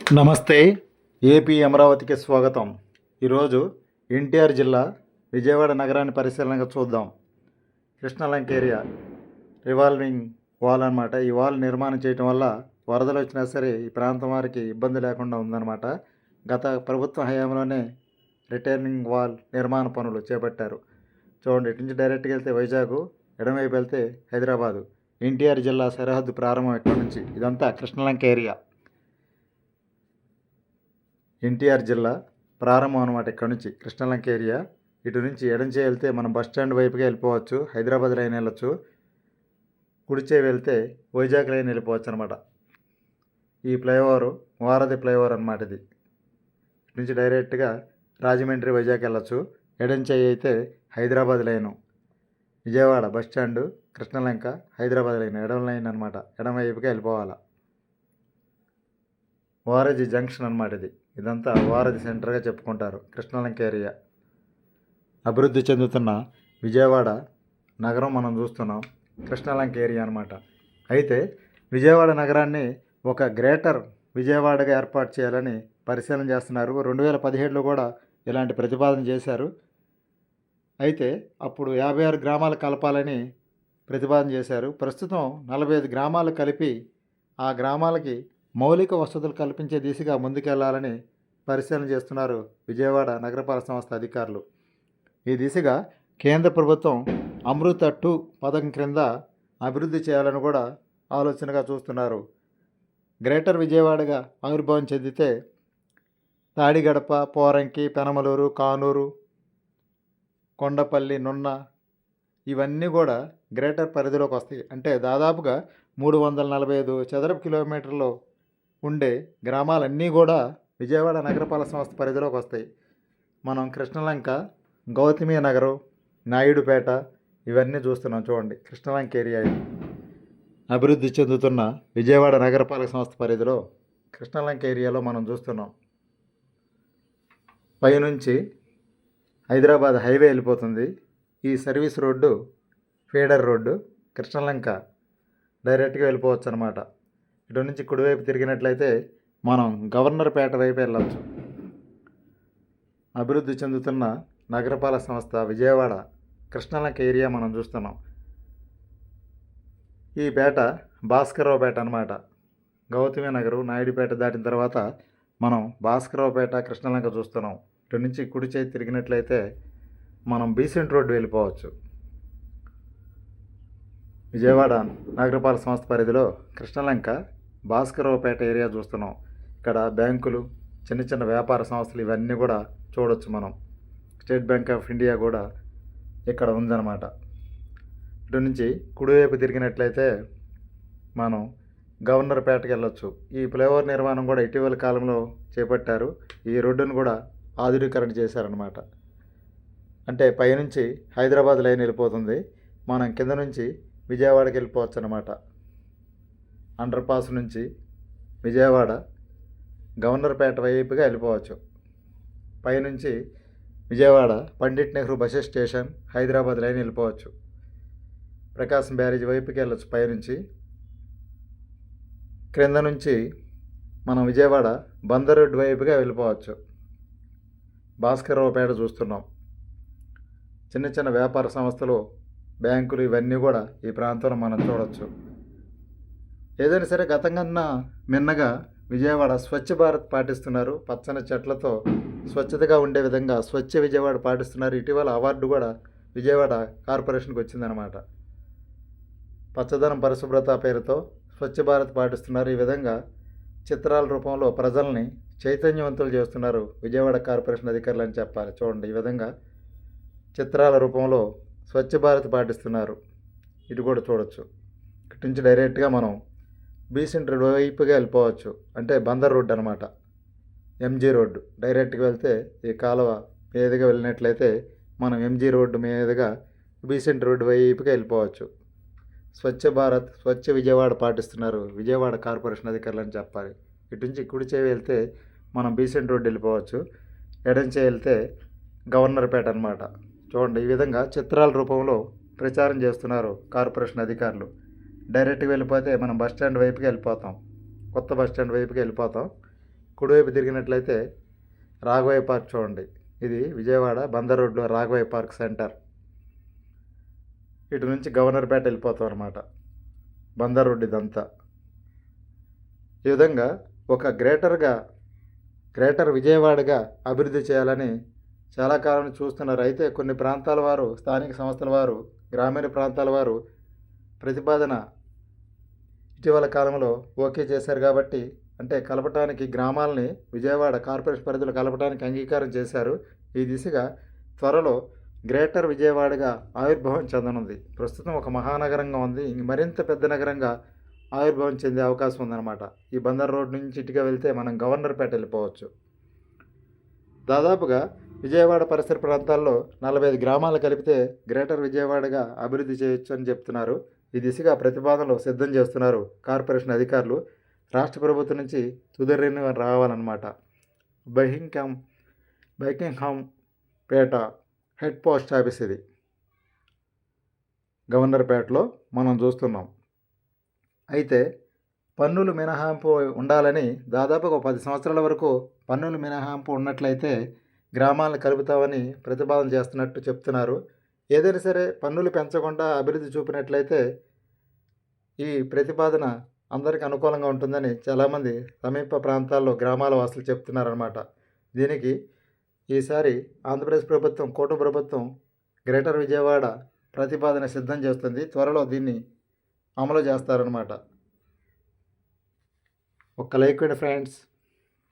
నమస్తే ఏపీ అమరావతికి స్వాగతం. ఈరోజు ఎన్టీఆర్ జిల్లా విజయవాడ నగరాన్ని పరిశీలనగా చూద్దాం. కృష్ణలంక ఏరియా రివాల్వింగ్ వాల్ అన్నమాట. ఈ వాల్ నిర్మాణం చేయటం వల్ల వరదలు వచ్చినా సరే ఈ ప్రాంతం వారికి ఇబ్బంది లేకుండా ఉందన్నమాట. గత ప్రభుత్వ హయాంలోనే రిటర్నింగ్ వాల్ నిర్మాణ పనులు చేపట్టారు. చూడండి ఇటు నుంచి డైరెక్ట్గా వెళ్తే వైజాగ్ ఎడమవైపు వెళ్తే హైదరాబాదు. ఎన్టీఆర్ జిల్లా సరిహద్దు ప్రారంభం ఇక్కడ నుంచి? ఇదంతా కృష్ణలంక ఏరియా ఎన్టీఆర్ జిల్లా ప్రారంభం అనమాట ఇక్కడ నుంచి. కృష్ణలంక ఏరియా. ఇటు నుంచి ఎడంచే వెళ్తే మనం బస్ స్టాండ్ వైపుగా వెళ్ళిపోవచ్చు. హైదరాబాద్ లైన్ వెళ్ళొచ్చు. కుడిచే వెళ్తే వైజాగ్ లైన్ వెళ్ళిపోవచ్చు అనమాట ఈ ఫ్లైఓవర్ వారధి ఫ్లైఓవర్ అనమాట ఇది. ఇటు నుంచి డైరెక్ట్గా రాజమండ్రి వైజాగ్ వెళ్ళొచ్చు. ఎడంచే అయితే Hyderabad line. Vijayawada bus stand Krishnalanka Hyderabad line. ఎడమ లైన్ అనమాట ఎడమ వైపుగా వెళ్ళిపోవాలా. వారజీ జంక్షన్ అనమాట ఇది. ఇదంతా వారధి సెంటర్గా చెప్పుకుంటారు. కృష్ణలంక ఏరియా అభివృద్ధి చెందుతున్న విజయవాడ నగరం మనం చూస్తున్నాం. కృష్ణలంక ఏరియా అనమాట అయితే విజయవాడ నగరాన్ని ఒక గ్రేటర్ విజయవాడగా ఏర్పాటు చేయాలని పరిశీలన చేస్తున్నారు. రెండు వేల పదిహేడులో కూడా ఇలాంటి ప్రతిపాదన చేశారు. అయితే అప్పుడు యాభై ఆరు గ్రామాలు కలపాలని ప్రతిపాదన చేశారు. ప్రస్తుతం నలభై ఐదు గ్రామాలు కలిపి ఆ గ్రామాలకి మౌలిక వసతులు కల్పించే దిశగా ముందుకెళ్ళాలని పరిశీలన చేస్తున్నారు విజయవాడ నగరపాలక సంస్థ అధికారులు. ఈ దిశగా కేంద్ర ప్రభుత్వం అమృత టూ పథకం క్రింద అభివృద్ధి చేయాలని కూడా ఆలోచనగా చూస్తున్నారు. గ్రేటర్ విజయవాడగా ఆవిర్భావం చెందితే తాడిగడప పోరంకి పెనమలూరు కానూరు కొండపల్లి నున్న ఇవన్నీ కూడా గ్రేటర్ పరిధిలోకి వస్తాయి. అంటే దాదాపుగా మూడు వందల నలభై ఐదు చదరపు కిలోమీటర్లు ఉండే గ్రామాలన్నీ కూడా విజయవాడ నగరపాలక సంస్థ పరిధిలోకి వస్తాయి. మనం కృష్ణలంక గౌతమి నగరం నాయుడుపేట ఇవన్నీ చూస్తున్నాం చూడండి. కృష్ణలంక ఏరియా అభివృద్ధి చెందుతున్న విజయవాడ నగరపాలక సంస్థ పరిధిలో కృష్ణలంక ఏరియాలో మనం చూస్తున్నాం. పైనుంచి హైదరాబాద్ హైవే వెళ్ళిపోతుంది. ఈ service road feeder road Krishnalanka డైరెక్ట్గా వెళ్ళిపోవచ్చు అనమాట ఇటు నుంచి కుడివైపు తిరిగినట్లయితే మనం గవర్నర్ పేట వైపు వెళ్ళచ్చు. అభివృద్ధి చెందుతున్న నగరపాలక సంస్థ విజయవాడ కృష్ణలంక ఏరియా మనం చూస్తున్నాం. ఈ పేట భాస్కరరావు పేట అనమాట గౌతమి నగరు నాయుడుపేట దాటిన తర్వాత మనం భాస్కరరావుపేట కృష్ణలంక చూస్తున్నాం. ఇటు నుంచి కుడి చేతి తిరిగినట్లయితే మనం బీసెంట్ రోడ్డు వెళ్ళిపోవచ్చు. విజయవాడ నగరపాలక సంస్థ పరిధిలో కృష్ణలంక భాస్కరరావుపేట ఏరియా చూస్తున్నాం. ఇక్కడ బ్యాంకులు చిన్న చిన్న వ్యాపార సంస్థలు ఇవన్నీ కూడా చూడొచ్చు మనం. స్టేట్ బ్యాంక్ ఆఫ్ ఇండియా కూడా ఇక్కడ ఉందన్నమాట. ఇటు నుంచి కుడివైపు తిరిగినట్లయితే మనం గవర్నర్పేటకి వెళ్ళొచ్చు. ఈ ఫ్లైఓవర్ నిర్మాణం కూడా ఇటీవల కాలంలో చేపట్టారు. ఈ రోడ్డును కూడా ఆధునీకరణ చేశారనమాట అంటే పైనుంచి హైదరాబాద్ లైన్ వెళ్ళిపోతుంది. మనం కింద నుంచి విజయవాడకి వెళ్ళిపోవచ్చు అనమాట అండర్ పాస్ నుంచి విజయవాడ గవర్నర్పేట వైపుగా వెళ్ళిపోవచ్చు. పైనుంచి Vijayawada Pandit Nehru bus station Hyderabad line వెళ్ళిపోవచ్చు. ప్రకాశం బ్యారేజ్ వైపుకి వెళ్ళొచ్చు పైనుంచి. క్రింద నుంచి మనం విజయవాడ బందర్ రోడ్డు వైపుగా వెళ్ళిపోవచ్చు. భాస్కరరావుపేట చూస్తున్నాం. చిన్న చిన్న వ్యాపార సంస్థలు బ్యాంకులు ఇవన్నీ కూడా ఈ ప్రాంతంలో మనం చూడవచ్చు ఏదైనా సరే గతం కన్నా మిన్నగా విజయవాడ స్వచ్ఛ భారత్ పాటిస్తున్నారు. పచ్చని చెట్లతో స్వచ్ఛతగా ఉండే విధంగా స్వచ్ఛ విజయవాడ పాటిస్తున్నారు. ఇటీవల అవార్డు కూడా విజయవాడ కార్పొరేషన్కి వచ్చిందనమాట పచ్చదనం పరిశుభ్రత పేరుతో స్వచ్ఛ భారత్ పాటిస్తున్నారు. ఈ విధంగా చిత్రాల రూపంలో ప్రజల్ని చైతన్యవంతులు చేస్తున్నారు విజయవాడ కార్పొరేషన్ అధికారులు అని చెప్పాలి. చూడండి ఈ విధంగా చిత్రాల రూపంలో స్వచ్ఛ భారత్ పాటిస్తున్నారు. ఇటు కూడా చూడొచ్చు. ఇటు నుంచి డైరెక్ట్గా మనం బీసెంట్ రోడ్ వైపుగా వెళ్ళిపోవచ్చు. అంటే బందర్ రోడ్ అనమాట ఎంజీ రోడ్డు. డైరెక్ట్గా వెళ్తే ఈ కాలువ మీదుగా వెళ్ళినట్లయితే మనం ఎంజీ రోడ్డు మీదుగా బీసెంట్ రోడ్డు వైపుగా వెళ్ళిపోవచ్చు. స్వచ్ఛ భారత్ స్వచ్ఛ విజయవాడ పాటిస్తున్నారు విజయవాడ కార్పొరేషన్ అధికారులు అని చెప్పాలి. ఇటు నుంచి కుడి చేయి వెళ్తే మనం బీసెంట్ రోడ్డు వెళ్ళిపోవచ్చు. ఎడం చేయి వెళ్తే గవర్నర్పేట అనమాట చూడండి ఈ విధంగా చిత్రాల రూపంలో ప్రచారం చేస్తున్నారు కార్పొరేషన్ అధికారులు. డైరెక్ట్గా వెళ్ళిపోతే మనం బస్ స్టాండ్ వైపుకి వెళ్ళిపోతాం. కొత్త బస్ స్టాండ్ వైపుకి వెళ్ళిపోతాం. కుడివైపు తిరిగినట్లయితే రాఘవయ్య పార్క్ చూడండి. ఇది విజయవాడ బందర్ రోడ్లో రాఘవయ్య పార్క్ సెంటర్. ఇటు నుంచి గవర్నర్పేట వెళ్ళిపోతాం అనమాట బందర్ రోడ్ ఇదంతా. ఈ విధంగా ఒక గ్రేటర్గా గ్రేటర్ విజయవాడగా అభివృద్ధి చేయాలని చాలా కాలం చూస్తున్నారు. అయితే కొన్ని ప్రాంతాల వారు స్థానిక సంస్థల వారు గ్రామీణ ప్రాంతాల వారు ప్రతిపాదన ఇటీవల కాలంలో ఓకే చేశారు కాబట్టి అంటే కలపటానికి గ్రామాలని విజయవాడ కార్పొరేషన్ పరిధిలో కలపటానికి అంగీకారం చేశారు. ఈ దిశగా త్వరలో గ్రేటర్ విజయవాడగా ఆవిర్భావం చెందనుంది. ప్రస్తుతం ఒక మహానగరంగా ఉంది. మరింత పెద్ద నగరంగా ఆవిర్భావం చెందే అవకాశం ఉందన్నమాట. ఈ బందర్ రోడ్ నుంచి ఇటుగా వెళ్తే మనం గవర్నర్పేట వెళ్ళిపోవచ్చు. దాదాపుగా విజయవాడ పరిసర ప్రాంతాల్లో నలభై ఐదు గ్రామాలు కలిపితే గ్రేటర్ విజయవాడగా అభివృద్ధి చేయొచ్చు అని చెప్తున్నారు. ఈ దిశగా ప్రతిపాదనలు సిద్ధం చేస్తున్నారు కార్పొరేషన్ అధికారులు. రాష్ట్ర ప్రభుత్వం నుంచి తుదరిని రావాలన్నమాట. Buckingham Buckinghampet head post office ఇది. గవర్నర్పేటలో మనం చూస్తున్నాం. అయితే పన్నులు మినహాయింపు ఉండాలని దాదాపు ఒక పది సంవత్సరాల వరకు పన్నులు మినహాయింపు ఉన్నట్లయితే గ్రామాలను కలుపుతామని ప్రతిపాదన చేస్తున్నట్టు చెప్తున్నారు. ఏదైనా సరే పన్నులు పెంచకుండా అభివృద్ధి చూపినట్లయితే ఈ ప్రతిపాదన అందరికీ అనుకూలంగా ఉంటుందని చాలామంది సమీప ప్రాంతాల్లో గ్రామాల వాసులు చెప్తున్నారన్నమాట. దీనికి ఈసారి ఆంధ్రప్రదేశ్ ప్రభుత్వం కూటమి ప్రభుత్వం గ్రేటర్ విజయవాడ ప్రతిపాదన సిద్ధం చేస్తుంది. త్వరలో దీన్ని అమలు చేస్తారనమాట ఒక్క లైక్ ఫ్రెండ్స్.